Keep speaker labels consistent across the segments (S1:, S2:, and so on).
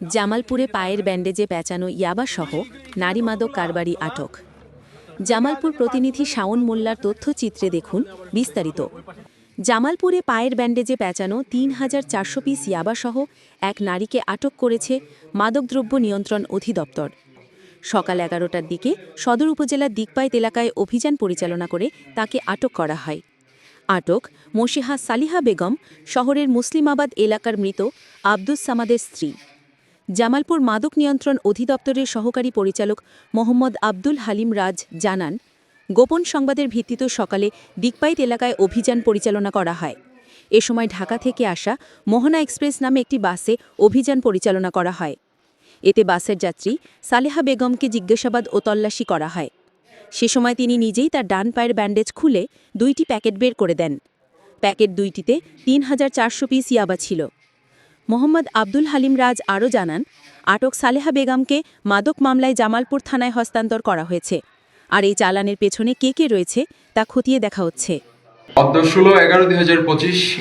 S1: জামালপুরে পায়ের ব্যান্ডেজে পেঁচানো ইয়াবাসহ নারী মাদক কারবারি আটক। জামালপুর প্রতিনিধি শাওন মোল্লার তথ্যচিত্রে দেখুন বিস্তারিত। জামালপুরে পায়ের ব্যান্ডেজে পেঁচানো তিন হাজার চারশো পিস ইয়াবাসহ এক নারীকে আটক করেছে মাদকদ্রব্য নিয়ন্ত্রণ অধিদপ্তর। সকাল এগারোটার দিকে সদর উপজেলার দিকপাইত এলাকায় অভিযান পরিচালনা করে তাকে আটক করা হয়। আটক মসিহা সালিহা বেগম, শহরের মুসলিমাবাদ এলাকার মৃত আব্দুস সামাদের স্ত্রী। জামালপুর মাদক নিয়ন্ত্রণ অধিদপ্তরের সহকারী পরিচালক মোহাম্মদ আব্দুল হালিম রাজ জানান, গোপন সংবাদের ভিত্তিতে সকালে দিকপাইত এলাকায় অভিযান পরিচালনা করা হয়। এ সময় ঢাকা থেকে আসা মোহনা এক্সপ্রেস নামে একটি বাসে অভিযান পরিচালনা করা হয়। এতে বাসের যাত্রী সালেহা বেগমকে জিজ্ঞাসাবাদ ও তল্লাশি করা হয়। সে সময় তিনি নিজেই তার ডান পায়ের ব্যান্ডেজ খুলে দুইটি প্যাকেট বের করে দেন। প্যাকেট দুইটিতে তিন হাজার চারশো পিস ইয়াবা ছিল। মোহাম্মদ আব্দুল হালিম রাজ আরও জানান, আটক সালেহা বেগমকে মাদক মামলায় জামালপুর থানায় হস্তান্তর করা হয়েছে। আর এই চালানের পেছনে কে কে রয়েছে তা খতিয়ে দেখা হচ্ছে।
S2: ষোলো এগারো দুই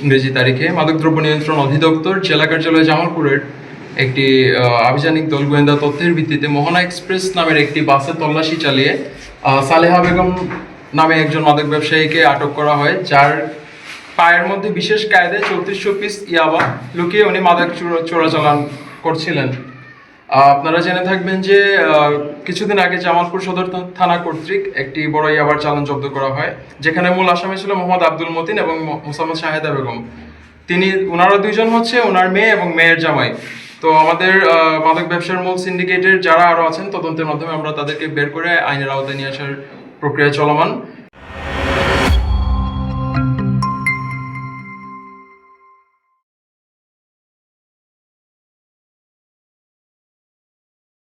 S2: ইংরেজি তারিখে মাদকদ্রব্য নিয়ন্ত্রণ অধিদপ্তর জেলা কার্যালয় জামালপুরের একটি আভিযানিক দল গোয়েন্দা তথ্যের ভিত্তিতে মোহনা এক্সপ্রেস নামের একটি বাসে তল্লাশি চালিয়ে সালেহা বেগম নামে একজন মাদক ব্যবসায়ীকে আটক করা হয়, যার পায়ের মধ্যে বিশেষ কায়দায় চৌত্রিশশো পিস ইয়াবা লুকিয়ে উনি মাদক চোরা- চোরাচালান করছিলেন। আপনারা জেনে থাকবেন যে কিছুদিন আগে জামালপুর সদর থানা কর্তৃক একটি বড় ইয়াবার চালান জব্দ করা হয়, যেখানে মূল আসামি ছিল মোহাম্মদ আব্দুল মতিন এবং মোসাম্মদ শাহেদা বেগম। তিনি ওনারা দুইজন হচ্ছে ওনার মেয়ে এবং মেয়ের জামাই। তো আমাদের মাদক ব্যবসার মূল সিন্ডিকেটের যারা আরও আছেন, তদন্তের মাধ্যমে আমরা তাদেরকে বের করে আইনের আওতায় নিয়ে আসার প্রক্রিয়া চলমান।